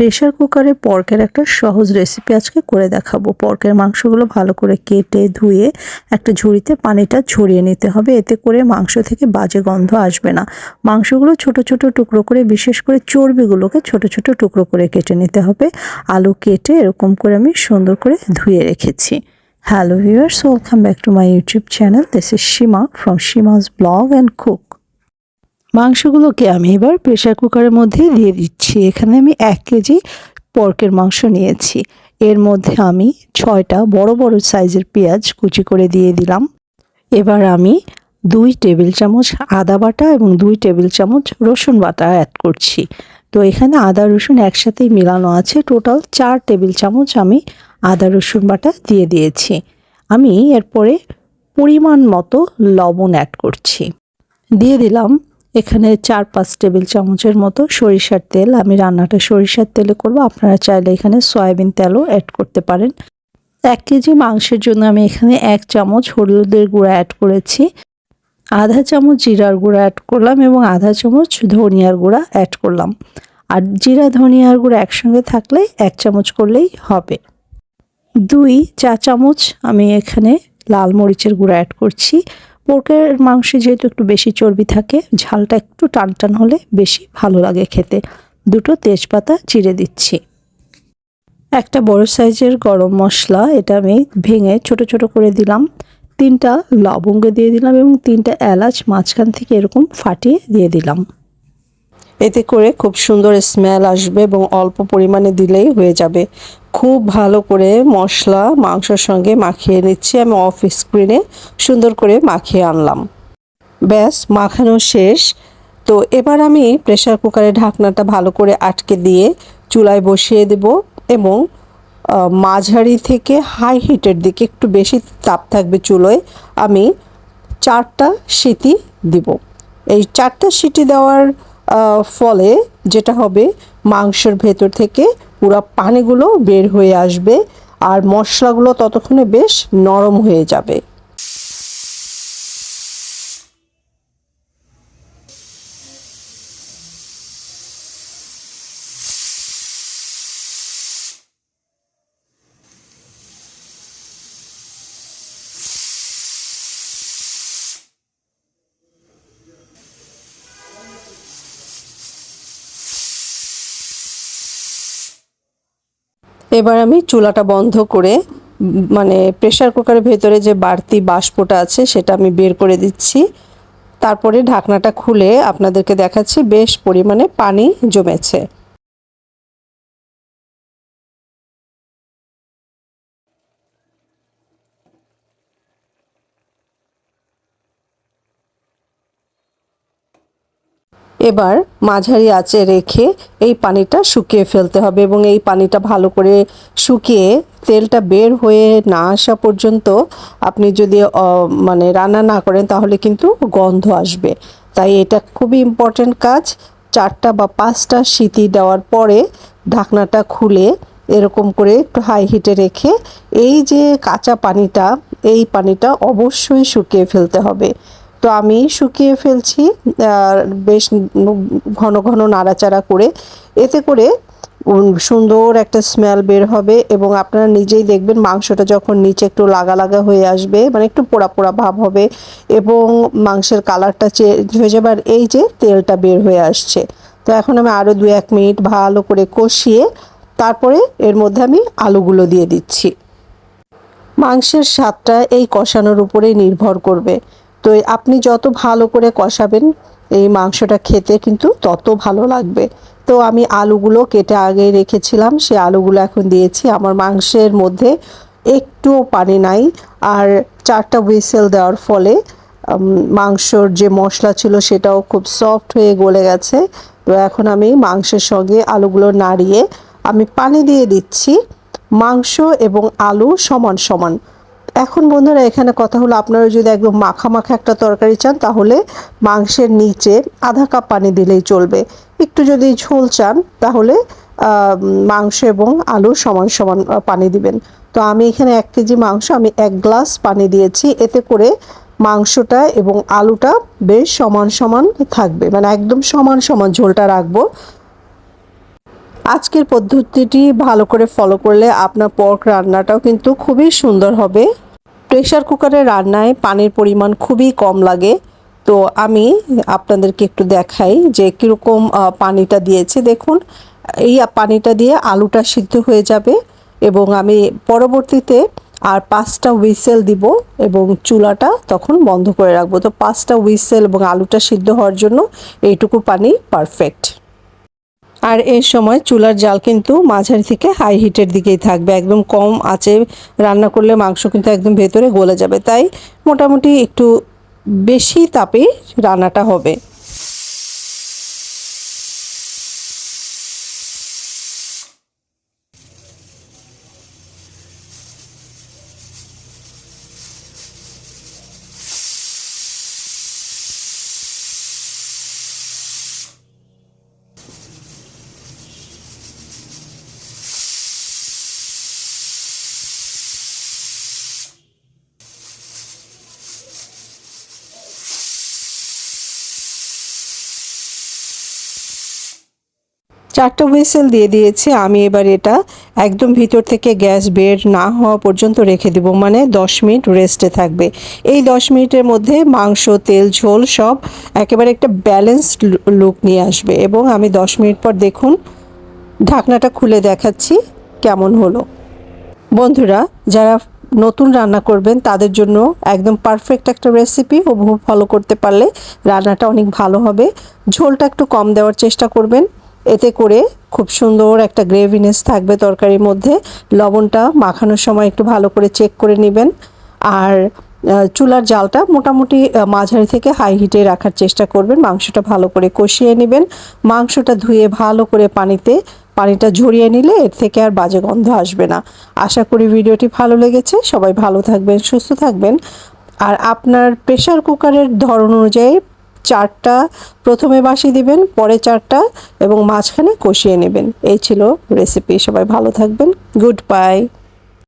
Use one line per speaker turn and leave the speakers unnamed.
Pressure কুকারে পর্কের একটা সহজ রেসিপি আজকে করে দেখাবো। পর্কের মাংসগুলো ভালো করে কেটে ধুয়ে একটা ঝুড়িতে পানিটা ঝরিয়ে নিতে হবে। এতে করে মাংস থেকে বাজে গন্ধ আসবে না। মাংসগুলো ছোট ছোট টুকরো করে, বিশেষ করে চর্বিগুলোকে ছোট ছোট টুকরো করে কেটে নিতে হবে। আলু কেটে এরকম করে আমি সুন্দর করে ধুয়ে রেখেছি। Hello viewers welcome back to my YouTube channel this is Seema from Seema's blog and cook মাংসগুলোকে আমি এবার প্রেশার কুকারের মধ্যে দিয়ে দিচ্ছি। এখানে আমি এক কেজি পর্কের মাংস নিয়েছি। এর মধ্যে আমি ছয়টা বড় বড় সাইজের পেঁয়াজ কুচি করে দিয়ে দিলাম। এবার আমি দুই টেবিল চামচ আদা বাটা এবং দুই টেবিল চামচ রসুন বাটা অ্যাড করছি। তো এখানে আদা, রসুন একসাথেই মেলানো আছে। টোটাল চার টেবিল চামচ আমি আদা, রসুন বাটা দিয়ে দিয়েছি। আমি এরপরে পরিমাণ মতো লবণ অ্যাড করছি। দিয়ে দিলাম এখানে চার পাঁচ টেবিল চামচের মতো সরিষার তেল। আমি রান্নাটা সরিষার তেলে করব। আপনারা চাইলে এখানে সয়াবিন তেলও অ্যাড করতে পারেন। এক কেজি মাংসের জন্য আমি এখানে এক চামচ হলুদের গুঁড়া অ্যাড করেছি। আধা চামচ জিরার গুঁড়া অ্যাড করলাম এবং আধা চামচ ধনিয়ার গুঁড়া অ্যাড করলাম। আর জিরা, ধনিয়ার গুঁড়া একসঙ্গে থাকলে এক চামচ করলেই হবে। দুই চা চামচ আমি এখানে লাল মরিচের গুঁড়া অ্যাড করছি। পোর্কের মাংসে যেহেতু একটু বেশি চর্বি থাকে, ঝালটা একটু টান টান হলে বেশি ভালো লাগে খেতে। দুটো তেজপাতা চিড়ে দিচ্ছি। একটা বড় সাইজের গরম মশলা, এটা আমি ভেঙে ছোট ছোট করে দিলাম। তিনটা লবঙ্গ দিয়ে দিলাম এবং তিনটা এলাচ মাঝখান থেকে এরকম ফাটিয়ে দিয়ে দিলাম। এতে করে খুব সুন্দর স্মেল আসবে এবং অল্প পরিমাণে দিলেই হয়ে যাবে। খুব ভালো করে মশলা, মাংসের সঙ্গে মাখিয়ে নিচ্ছি। আমি অফ স্ক্রিনে সুন্দর করে মাখিয়ে আনলাম। ব্যাস, মাখানো শেষ। তো এবার আমি প্রেসার কুকারে ঢাকনাটা ভালো করে আটকে দিয়ে চুলায় বসিয়ে দেব এবং মাঝারি থেকে হাই হিটের দিকে একটু বেশি তাপ থাকবে চুলোয়, আমি চারটা সিটি দিব। এই চারটা সিটি দেওয়ার ফলে যেটা হবে মাংসের ভেতর থেকে পুরো পানিগুলো বের হয়ে আসবে আর মশলাগুলো ততক্ষণে বেশ নরম হয়ে যাবে। এবার আমি চুলাটা বন্ধ করে মানে প্রেশার কুকারের ভেতরে যে বাড়তি বাষ্পটা আছে সেটা আমি বের করে দিচ্ছি। তারপরে ঢাকনাটা খুলে আপনাদেরকে দেখাচ্ছি, বেশ পরিমাণে পানি জমেছে। এবার মাঝারি আঁচে রেখে এই পানিটা শুকিয়ে ফেলতে হবে এবং এই পানিটা ভালো করে শুকিয়ে তেলটা বের হয়ে না আসা পর্যন্ত আপনি যদি মানে রান্না না করেন তাহলে কিন্তু গন্ধ আসবে। তাই এটা খুবই ইম্পর্ট্যান্ট কাজ। চারটা বা পাঁচটা সিটি দেওয়ার পরে ঢাকনাটা খুলে এরকম করে একটু হাই হিটে রেখে এই যে কাঁচা পানিটা, এই পানিটা অবশ্যই শুকিয়ে ফেলতে হবে। তো আমি শুকিয়ে ফেলছি বেশ ঘন ঘন নাড়াচাড়া করে। এতে করে সুন্দর একটা স্মেল বের হবে এবং আপনারা নিজেই দেখবেন মাংসটা যখন নিচে একটু লাগা লাগা হয়ে আসবে মানে একটু পোড়া পোড়া ভাব হবে এবং মাংসের কালারটা চেঞ্জ হয়ে যাবে, আর এই যে তেলটা বের হয়ে আসছে। তো এখন আমি আরও দু এক মিনিট ভালো করে কষিয়ে তারপরে এর মধ্যে আমি আলুগুলো দিয়ে দিচ্ছি। মাংসের স্বাদটা এই কষানোর উপরেই নির্ভর করবে। তো আপনি যত ভালো করে কষাবেন এই মাংসটা খেতে কিন্তু তত ভালো লাগবে। তো আমি আলুগুলো কেটে আগে রেখেছিলাম, সে আলুগুলো এখন দিয়েছি। আমার মাংসের মধ্যে একটুও পানি নাই আর চারটা হুইসেল দেওয়ার ফলে মাংসর যে মশলা ছিল সেটাও খুব সফট হয়ে গলে গেছে। তো এখন আমি মাংসের সঙ্গে আলুগুলো নাড়িয়ে আমি পানি দিয়ে দিচ্ছি। মাংস এবং আলু সমান সমান। এখন বন্ধুরা এখানে কথা হলো আপনারা যদি একদম মাখা মাখা একটা তরকারি চান, তাহলে মাংসের নিচে আধা কাপ পানি দিলেই চলবে। একটু যদি ঝোল চান, তাহলে মাংস এবং আলু সমান সমান পানি দিবেন। তো আমি এখানে এক কেজি মাংস, আমি এক গ্লাস পানি দিয়েছি। এতে করে মাংসটা এবং আলুটা বেশ সমান সমান থাকবে। মানে একদম সমান সমান ঝোলটা রাখব। আজকের পদ্ধতিটি ভালো করে ফলো করলে আপনার পর্ক রান্নাটাও কিন্তু খুবই সুন্দর হবে। প্রেশার কুকারে রান্নায় পানির পরিমাণ খুবই কম লাগে। তো আমি আপনাদেরকে একটু দেখাই যে কীরকম পানিটা দিয়েছে। দেখুন, এই পানিটা দিয়ে আলুটা সিদ্ধ হয়ে যাবে এবং আমি পরবর্তীতে আর পাঁচটা হুইসেল দিব এবং চুলাটা তখন বন্ধ করে রাখব। তো পাঁচটা হুইসেল এবং আলুটা সিদ্ধ হওয়ার জন্য এইটুকু পানি পারফেক্ট আর এই সময় চুলার জাল কিন্তু মাঝারি থেকে হাই হিটের দিকেই থাকবে। একদম কম আছে রান্না করলে মাংস কিন্তু একদম ভেতরে গলে যাবে। তাই মোটামুটি একটু বেশি তাপে রান্নাটা হবে। চারটা হুইসেল দিয়ে দিয়েছি, আমি এবার এটা একদম ভিতর থেকে গ্যাস বের না হওয়া পর্যন্ত রেখে দেবো মানে দশ মিনিট রেস্টে থাকবে। এই দশ মিনিটের মধ্যে মাংস, তেল, ঝোল সব একেবারে একটা ব্যালেন্সড লুক নিয়ে আসবে এবং আমি দশ মিনিট পর দেখুন, ঢাকনাটা খুলে দেখাচ্ছি কেমন হলো। বন্ধুরা, যারা নতুন রান্না করবেন, তাদের জন্য একদম পারফেক্ট একটা রেসিপি হুবহু ফলো করতে পারলে রান্নাটা অনেক ভালো হবে। ঝোলটা একটু কম দেওয়ার চেষ্টা করবেন এতে করে খুব সুন্দর একটা গ্রেভিনেস থাকবে তরকারির মধ্যে। লবণটা মাখানোর সময় একটু ভালো করে চেক করে নেবেন। আর চুলার জালটা মোটামুটি মাঝারি থেকে হাই হিটে রাখার চেষ্টা করবেন। মাংসটা ভালো করে কষিয়ে নেবেন। মাংসটা ধুয়ে ভালো করে পানিতে, পানিটা ঝরিয়ে নিলে এর থেকে আর বাজে গন্ধ আসবে না। আশা করি ভিডিওটি ভালো লেগেছে। সবাই ভালো থাকবেন, সুস্থ থাকবেন। আর আপনার প্রেশার কুকারের ধরন অনুযায়ী চারটা প্রথমে বাসি দিবেন, পরে চারটা এবং মাঝখানে কষিয়ে নেবেন। এই ছিল রেসিপি সবাই ভালো থাকবেন। Good bye